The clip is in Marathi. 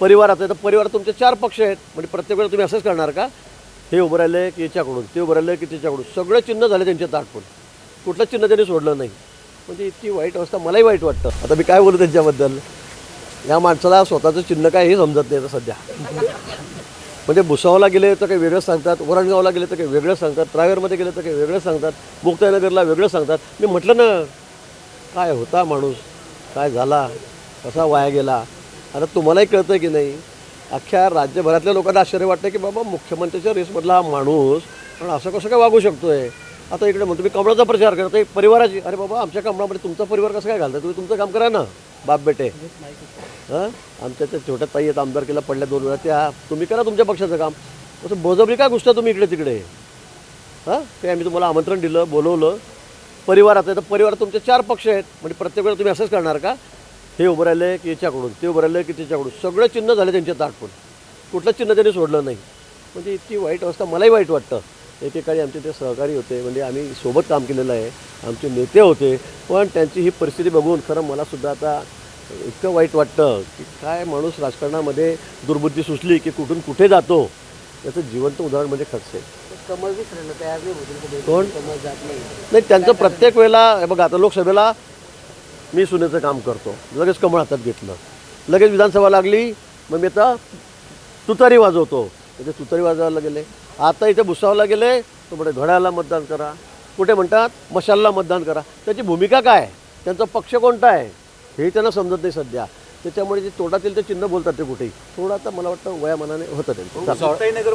परिवारात आहे. तर परिवार तुमचे चार पक्ष आहेत. म्हणजे प्रत्येक वेळेला तुम्ही असंच करणार का? हे उभं राहिले की याच्याकडून ते उभं राहिले की त्याच्याकडून. सगळे चिन्ह झाले त्यांचे ताटपून कुठलं चिन्ह त्यांनी सोडलं नाही. म्हणजे इतकी वाईट अवस्था मलाही वाईट वाटतं. आता मी काय बोलू त्यांच्याबद्दल? या माणसाला स्वतःचं चिन्ह काय हे समजत नाही आता सध्या. म्हणजे भुसावला गेले तर काही वेगळं सांगतात वरणगावला गेले तर काही वेगळं सांगतात प्रायव्हरमध्ये गेले तर काही वेगळं सांगतात मुक्ताईनगरला वेगळं सांगतात. मी म्हटलं ना काय होता माणूस? काय झाला? कसा वाया गेला? आता तुम्हालाही कळतं की नाही अख्ख्या राज्यभरातल्या लोकांना आश्चर्य वाटतं की बाबा मुख्यमंत्र्याच्या रेसमधला हा माणूस पण असं कसं काय वागू शकतोय? आता इकडे म्हणतो मी कमळाचा प्रचार करतो परिवाराची अरे बाबा आमच्या कमळामध्ये तुमचा परिवार कसं काय घालता तुम्ही तुमचं काम करा ना बाप बेटे. हां? आमच्या त्या छोट्या ताई आहेत आमदारकीला पडल्या दोन वेळा त्या तुम्ही करा तुमच्या पक्षाचं काम. तसं बळजबरी काय घुसता तुम्ही इकडे तिकडे? हां? ते आम्ही तुम्हाला आमंत्रण दिलं बोलवलं. परिवारात आहे तर परिवार तुमचे चार पक्ष आहेत. म्हणजे प्रत्येक वेळा तुम्ही असंच करणार का? हे उभं राहिले की याच्याकडून ते उभं राहिले की त्याच्याकडून. सगळे चिन्ह झाले त्यांचे ताटपून कुठलं चिन्ह त्यांनी सोडलं नाही. म्हणजे इतकी वाईट अवस्था मलाही वाईट वाटतं. एकेकाळी आमचे ते सहकारी होते म्हणजे आम्ही सोबत काम केलेलं आहे. आमचे नेते होते. पण त्यांची ही परिस्थिती बघून खरं मलासुद्धा आता इतकं वाईट वाटतं की काय माणूस राजकारणामध्ये दुर्बुद्धी सुचली की कुठून कुठे जातो. याचं जिवंत उदाहरण म्हणजे खडसे. कोण? नाही. त्यांचं प्रत्येक वेळेला बघा आता लोकसभेला मी सुनेचं काम करतो. लगेच कमळ हातात घेतलं. लगेच विधानसभा लागली. मग मी आता तुतारी वाजवतो. म्हणजे तुतारी वाजवायला गेले. आता इथे भुसावला गेले. तर म्हणे घड्याला मतदान करा. कुठे म्हणतात? मशालला मतदान करा. त्याची भूमिका काय? त्यांचा पक्ष कोणता आहे? हे त्यांना समजत नाही सध्या. त्याच्यामुळे जे तोंडातील ते चिन्ह बोलतात ते कुठेही. थोडा आता मला वाटतं वयामानाने होतं त्यांचं हो, मुक्ताईनगर